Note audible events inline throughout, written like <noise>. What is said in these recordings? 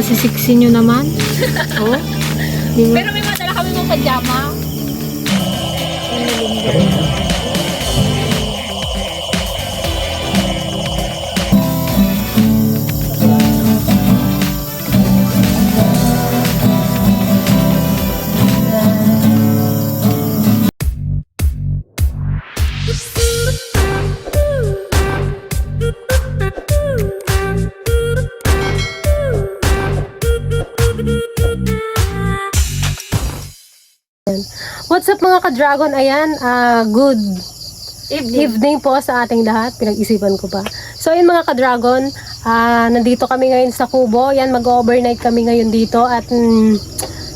Kasi sexy nyo naman. <laughs> oh. Pero may madala kami mga pajama. What's ka-dragon? Ayan, ah, good evening. po sa ating lahat. Pinag-isipan ko pa. So yun mga ka-dragon, ah, nandito kami ngayon sa Kubo. Yan, mag-overnight kami ngayon dito at mm,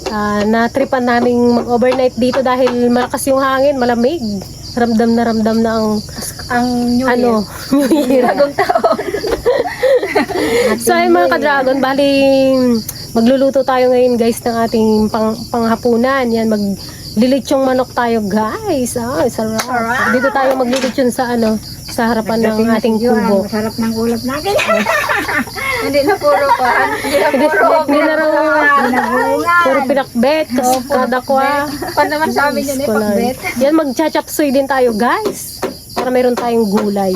ah, natripan namin mag-overnight dito dahil malakas yung hangin, malamig. Ramdam na ramdam na ang Ang New ano, <laughs> New Year. Bagong taon. <laughs> So ayun mga ka-dragon, bali magluluto tayo ngayon guys ng ating pang, panghapunan. Yan, mag lilitsong manok tayo guys. Ah, sarap. Sarap. Dito tayo maglilitsyon sa ano, sa harapan ng ating kubo. Sarap ng ulam natin. <laughs> Hindi na puro pa. Hindi na puro. hindi na raw puro pinakbet, kas kadakwa. Pan naman sa amin yun eh, pagbet. Yan, magchachapsoy din tayo guys. Para meron tayong gulay.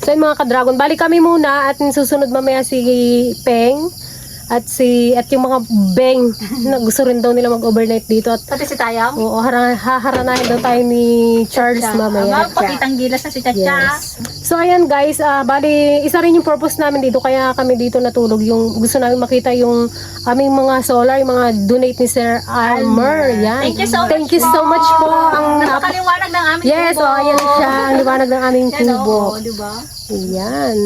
So yun mga ka-dragon, bali kami muna at susunod mamaya si Peng at si at yung mga Beng na gusto rin daw nila mag-overnight dito at Pati si Tayang. oo, hara, haharanahin daw tayo ni Charles mamaya. Ama, pakitang gilas na si Chacha. Yes. So ayan guys, ah, bali isa rin yung purpose namin dito kaya kami dito natulog yung gusto namin makita yung aming mga solar, yung mga donate ni Sir Almer. Yan. Thank you so much Thank you so much po. Ang nap- Napakaliwanag ng aming Yes, kubo. oh, ayan siya. Ang liwanag ng aming Yan, kubo. oo, di ba? Ayan.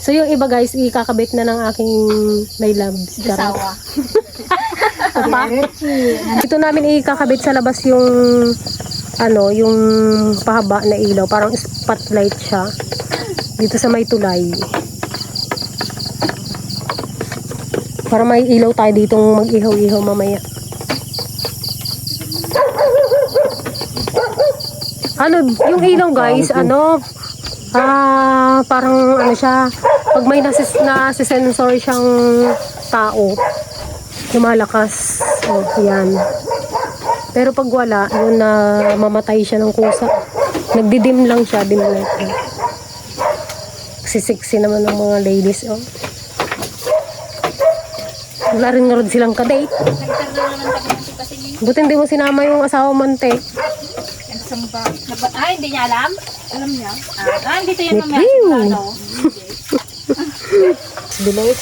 So yung iba guys, ikakabit na ng aking my love. Sawa. Pa? Dito namin ikakabit sa labas yung ano, yung pahaba na ilaw, parang spotlight siya. Dito sa may tulay. Para may ilaw tayo ditong mag-ihaw-ihaw mamaya. Ano, yung ilaw guys, ano, ah, parang ano siya, pag may nasis, nasisensor siyang tao, lumalakas. Oh, yan. Pero pag wala, yun na mamatay siya ng kusa. Nagdidim lang siya, dim light. Kasi sexy naman ng mga ladies, oh. Wala rin nga silang kadate. Buti hindi mo sinama yung asawa ba? Naba- Ay, hindi niya alam? Alam niya? Ah, dito yan mamaya. Ano? <laughs> Bilis.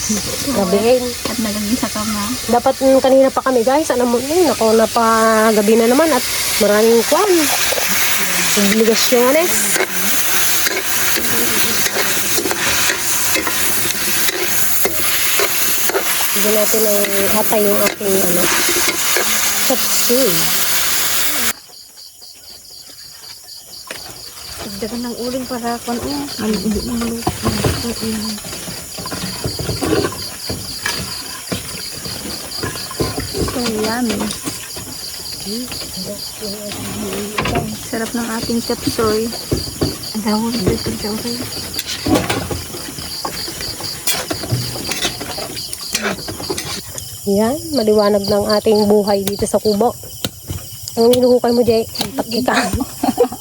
Gabihin. At naging sa kama. Dapat mm, kanina pa kami guys, alam mo yun, ako napagabi na naman at maraming kwan. Obligasyones. Sige natin ang hatay yung aking ano, chop Dagdagan ng uling para kung ano. Ano, hindi na maluto. So, yummy. Sarap ng ating chapsoy. Ang dawag dito sa okay. Yan, maliwanag ng ating buhay dito sa kubo. Anong hinuhukay mo, Jay? Taki ka. <laughs>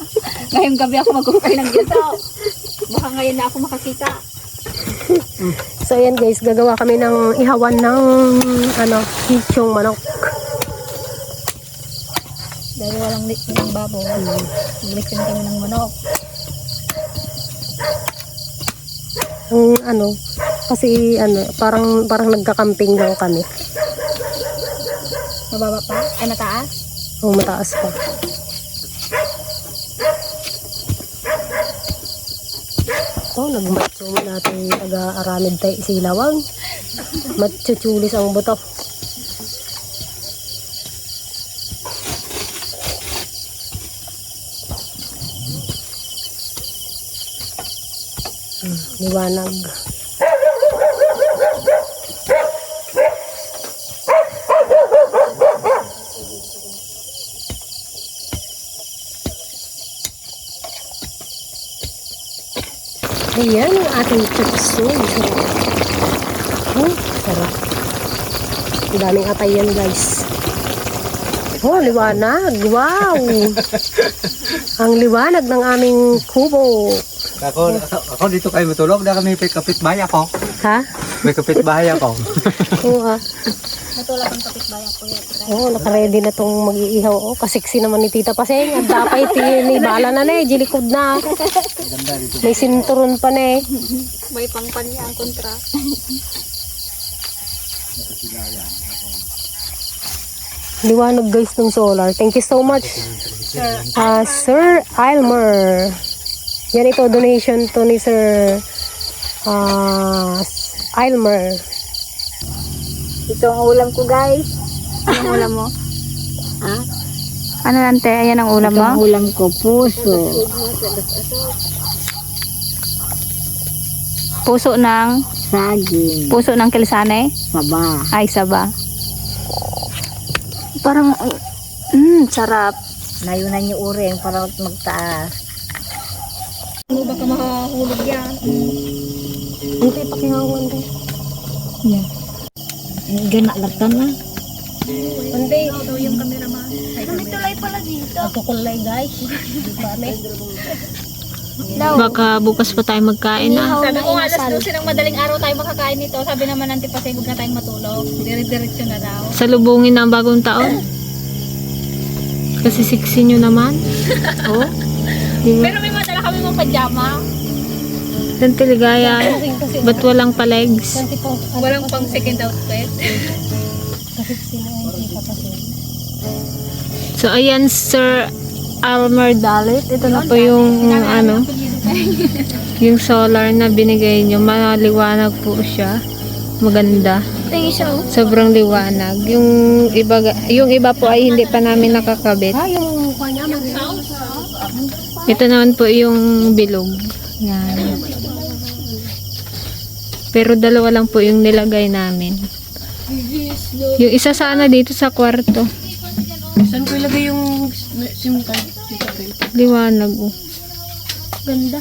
Ngayong gabi ako magkukay ng ginto. Baka ngayon na ako makakita. So ayan guys, gagawa kami ng ihawan ng ano, hichong manok. Dahil walang lit ng babo. Naglisin kami ng manok. Ang ano, kasi ano, parang parang nagka-camping lang kami. Mababa pa? Ay, mataas? O mataas pa. Oh, nagmatso natin taga-aramid tayo isilawang. Matchuchulis ang buto. Hmm, liwanag. Ayan ang ating chapsoy. Oh, sarap. Ang daming atay yan guys. Oh, liwanag. Wow! <laughs> Ang liwanag ng aming kubo. Ako, ako dito kayo matulog na kami kapit bahay ako. Ha? May kapit bahay ako. Oo ah. Matulak ang kapitbayan ko yan. Oo, oh, nakaready na tong mag-iihaw. Oh, kasiksi naman ni Tita Paseng. At dapay ni bala na na eh. Jilikod na. May sinturon pa na eh. May pangpanya ang kontra. Liwanag guys ng solar. Thank you so much. Ah, Sir Ilmer. Yan ito, donation to ni Sir ah Ilmer. Ito ang ulam ko guys. Anong ulam mo? <laughs> Ha? Ano nante? Ayan ang ulam mo? ulam ko, puso. Puso ng Saging. puso ng kilsane? Saba. Ay, saba. Parang, mm, sarap. Nayunan niyo uring para magtaas. Ano baka makahulog yan? Hindi, pakihawan din. Gana lagtan na. Hindi. Ito yung cameraman. May tulay pala dito. Ako kulay guys. Di ba, may? Baka bukas pa tayo magkain na. Sabi ko alas 12 ng madaling araw tayo makakain nito. Sabi naman ng tipasay, huwag na tayong matulog. Dire-diretso na daw. Salubungin ng bagong taon. Kasi siksi nyo naman. <laughs> Oh. Pero may madala kami mga pajama. Saan tiligaya? Ba't walang palegs? Walang pang second outfit. So, ayan, Sir Almer Dalit. Ito na po yung, ano, yung solar na binigay nyo. Maliwanag po siya. Maganda. Sobrang liwanag. Yung iba, yung iba po ay hindi pa namin nakakabit. Ah, Ito naman po yung bilog. Yan. Pero dalawa lang po yung nilagay namin. Yung isa sana dito sa kwarto. Saan ko ilagay yung SIM card? Liwanag oh. Ganda.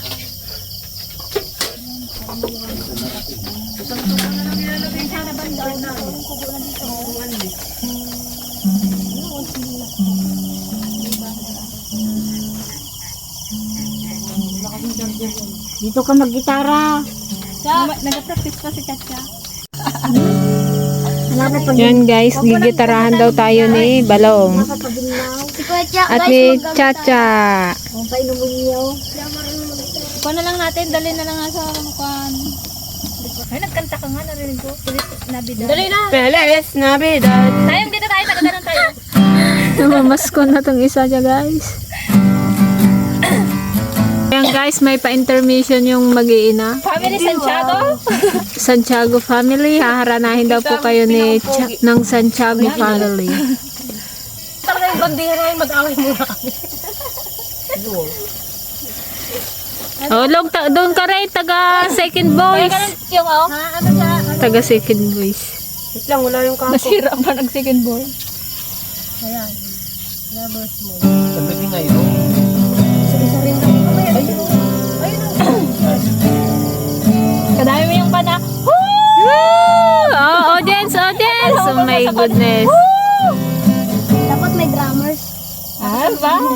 Dito ka maggitara. Nag-practice pa si Chacha. Yan guys, gigitarahan daw tayo ni Balong. At ni Chacha. Kuha na lang natin. Dali na lang sa kwan. Ay, nagkanta ka nga. Narinig ko. Pilit nabida. Dali na. Peles Navidad. Tayong dito tayo. Taga <laughs> tayo. Namamasko na tong isa dyan guys. Guys, may pa-intermission yung mag-iina. Family Santiago. <laughs> Santiago family. Haharanahin daw po kayo ni Cha- ng Santiago family. Talaga yung bandera yung mag-away muna kami. Oh, log, ta- doon ka rin, taga second voice. Yung oh. ano siya? Taga second voice. Wait lang, wala yung kampo. Nasira pa ng second boy. Ayan. Lovers mo. Sabi ngayon. Kadami mo yung pana. Woo! Oh, audience, audience! Oh my goodness. Dapat may drummers. Ah, ba? <laughs>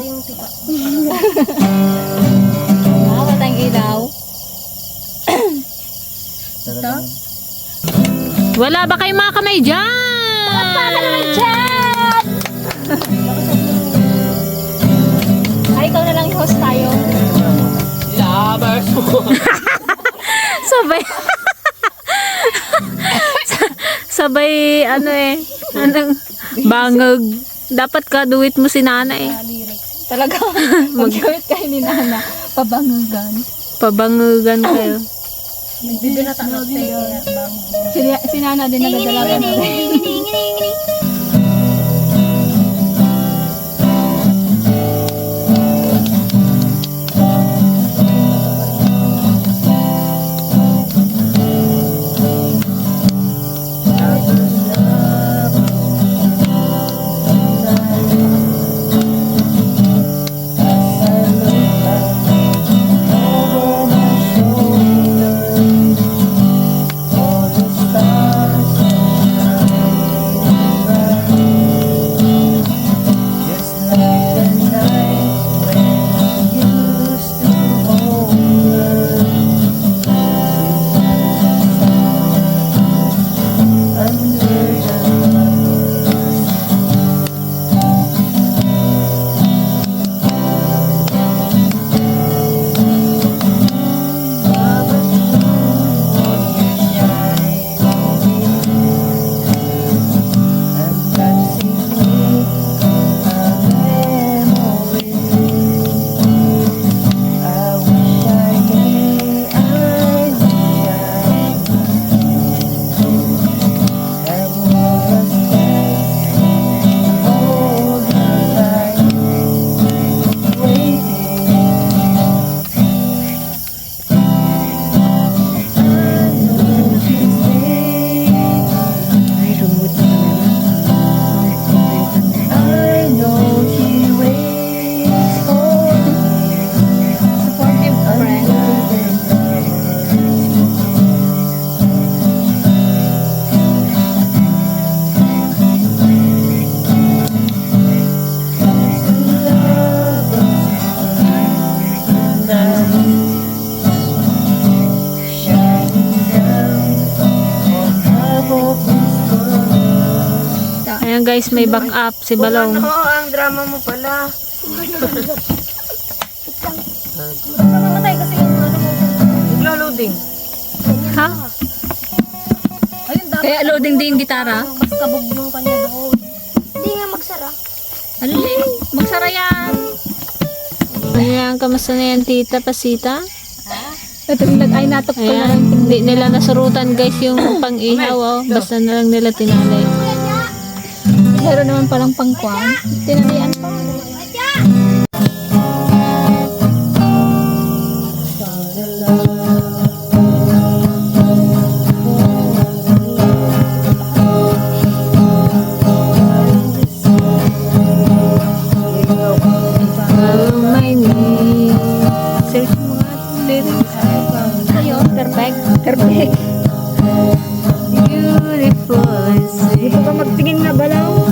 Ah, matang ilaw. Wala ba kayong mga kamay dyan? Chat! Ay, ikaw na lang yung host tayo. <laughs> Sabay. <laughs> Sabay, ano eh. Anong bangag. Dapat ka duwit mo si nanay. Talaga, <laughs> mag-gawit kayo ni Nana. Pabangugan. Pabangugan kayo. Bibinata na tayo. Si, si Nana din nagadala ka Ayan guys, may back up si Balong. Oo, ang drama mo pala. Mamatay kasi yung ano mo. Naglo-loading. Ha? Ayun, dapat Kaya loading din yung gitara. mas kabog yung kanya doon. Hindi nga magsara. Alin, magsara yan. Ayan, kamusta na yan tita, pasita? Ito nag ay natok ko na Ayan, hindi nila nasurutan guys yung pang-ihaw oh. Basta na lang nila tinalay. Meron naman palang pangkwan. Tinalian pa. Perfect. Perfect. Beautiful sweet. Baka magtingin na balaw.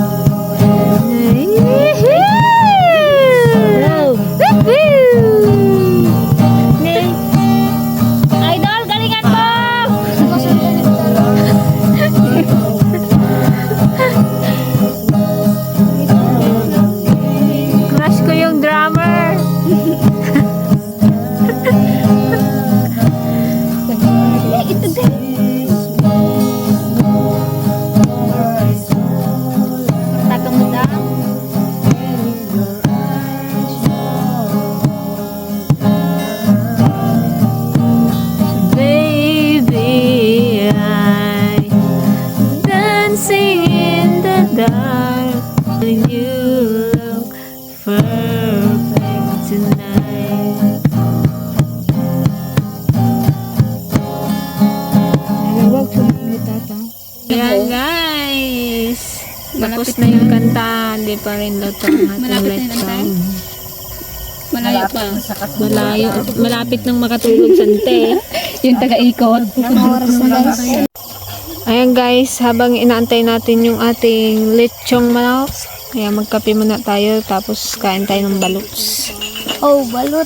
Pa rin luto ang ating Malapit na lechon. Malayo pa. Malayo. Malapit nang makatulog sante. <laughs> Yung taga-ikot. Ayan guys, habang inaantay natin yung ating lechong manok, kaya magkape muna tayo tapos kain tayo ng baluts. Oh, balot.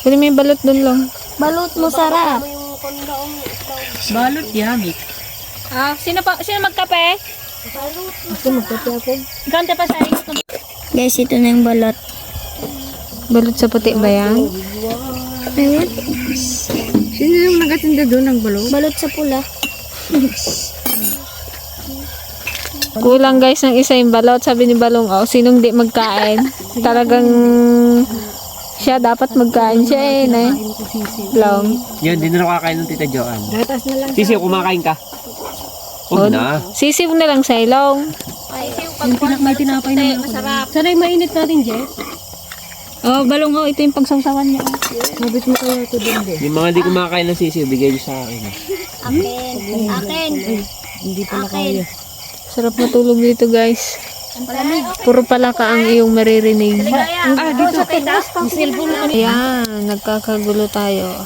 Pwede may balot dun lang. Balot mo sarap. Balot yummy. Ah, sino pa sino magkape? Ako magkape ako. Gante pa sa inyo. Guys, ito na yung balot. Balot sa puti ba yan? Ayun. Sino yung nagatinda doon ng balot? Balot sa pula. Kulang guys ng isa yung balot. Sabi ni Balong, oh, sinong di magkain? Talagang siya dapat magkain siya eh. Long. Yan, di na nakakain ng tita Joanne. Gatas na lang. Sisi, kumakain ka. Huwag na. Sisiw na lang sa ilong. Yung pinak may tinapay na masarap. Sana yung mainit natin, Jet. Oh, balong oh, ito yung pangsawsawan niya. Sabit mo kaya ito din din. Yung mga di kumakain ng sisi, bigay niyo sa akin. Akin. Akin. Hindi pala kaya. Sarap matulog dito guys. Puro palaka ang iyong maririnig. Ah, dito. Sa taas pa. Cellphone mo. Ayan, nagkakagulo tayo.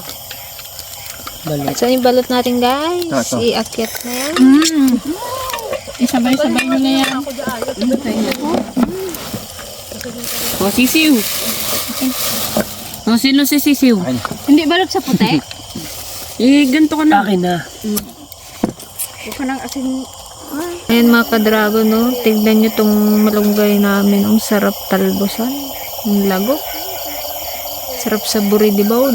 Saan yung balot natin guys? Ito, ito. Iakyat na yan. Isabay-sabay nyo na yan. O, sisiw. O, sino si sisiw? Hindi balot sa puti? <laughs> Eh, ganito ka na. Akin na. Huwag ka nang asin. Ayan mga ka-dragon, no? Tignan nyo tong malunggay namin. Ang sarap talbosan. Ang lago. Sarap sa buri di baon.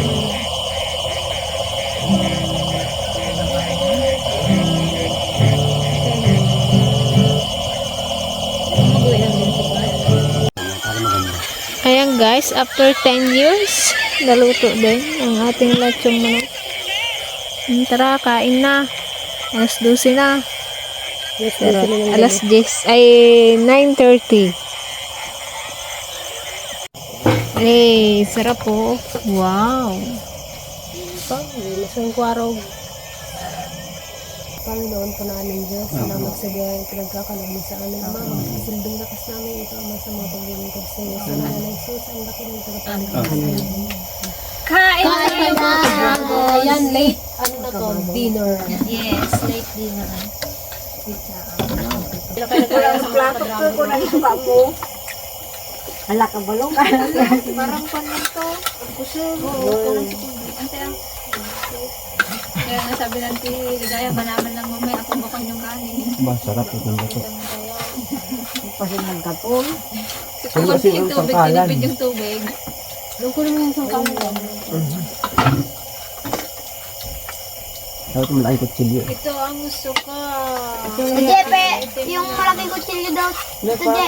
guys, after 10 years, naluto din ang ating lechong manok. Hmm, Tara, kain na. Alas 12 na. Pero, alas 10, ay 9.30. Ay, sarap po. Wow. Masang kwarog. Panginoon po namin Diyos, salamat sa biyayang pinagkakalaman sa amin, Ama. Silbing lakas namin ito, Ama, sa mga paglilingkod sa iyo. Sa mga ng Jesus, ang laki ng tagapalitan sa. Kain na! late, ano na to, dinner. Yes, late dinner. Walang plato ko ko na isuka mo. Hala ka balong ka. Parang pan lang to. Kusog. Oo. Ante ang kaya nga sabi ng ti Ligaya, malaman lang mamaya ako bakon yung kanin. Ba, sarap ito ng gato. Kasi nagkapon. Kung konti yung tubig, sangkalan. tinipid yung tubig. Doon ko naman yung sangkang Dapat malaki kutsilyo. Ito ang suka. Jepe, yung malaking kutsilyo daw. Ito, Je.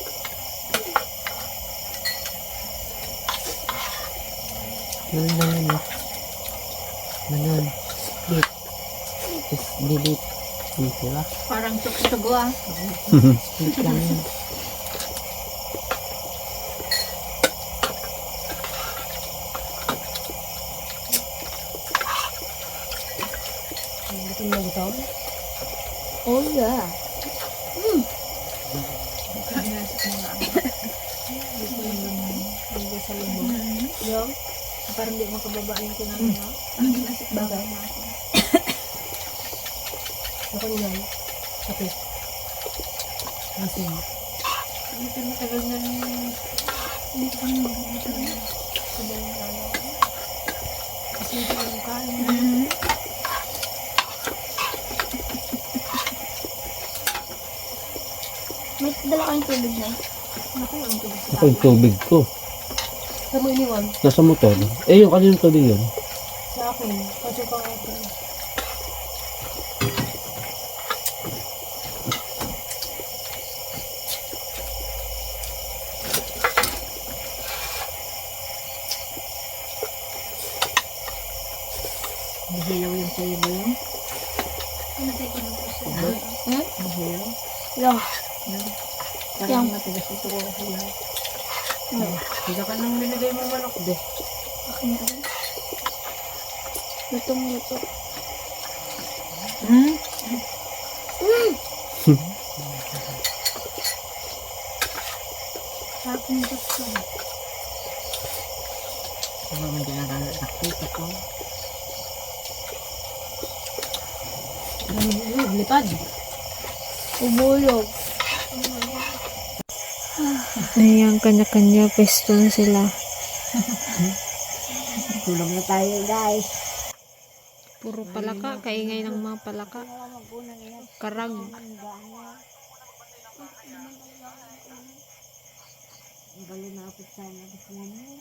Ganun lang yun. Ganun. Split. Just delete. Dito ba? Parang tukstugo ah. <laughs> Split lang yun. Parang di makababa yung kinamin mo. Bagay. <coughs> Ako niyan. Kape. Asin. Ito matagal na May dala kayong tubig na. Ako yung tubig ko. Saan mo iniwan? Nasa motor. Eh, yung kanina tubig yun. Sa akin. Kasi pa ako. Mahilaw yung sa'yo ba yun? Yung. Parang matigas ito ko sa lahat. Hindi ka nang nilagay mo manok de. Lutong luto. Kung naman dyan nakakita ko. Lipad. Ubulog. Ayan, kanya-kanya pwesto na sila. Tulog na tayo guys. Puro palaka, kaingay ng mga palaka. Karag. Balo na ako sana. Gusto mo mo.